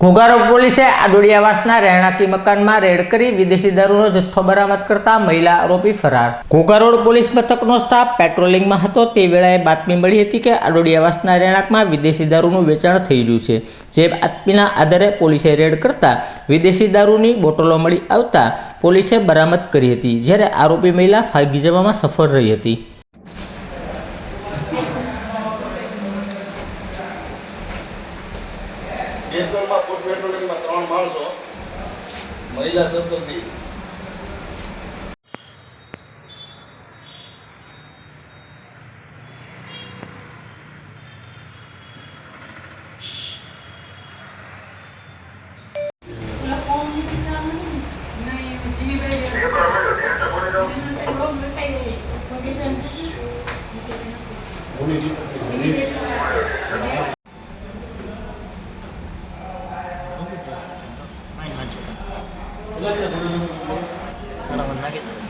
ઘોઘારોડ પોલીસે આડોડિયાવાસના રહેણાંકી મકાનમાં રેડ કરી વિદેશી દારૂનો જથ્થો બરામદ કરતા મહિલા આરોપી ફરાર. ઘોઘારોડ પોલીસ મથકનો સ્ટાફ પેટ્રોલિંગમાં હતો તે વેળાએ બાતમી મળી હતી કે આડોડિયાવાસના રહેણાંકમાં વિદેશી દારૂનું વેચાણ થઈ રહ્યું છે. જે બાતમીના આધારે પોલીસે રેડ કરતા વિદેશી દારૂની બોટલો મળી આવતા પોલીસે બરામદ કરી હતી, જ્યારે આરોપી મહિલા ફાગી જવામાં સફળ રહી હતી. પેટ્રોલમાં ફૂડ પેટ્રોલિંગમાં ત્રણ માણસો મહિલા સર્કલથી Thank you. Nine hundred. Eleven hundred.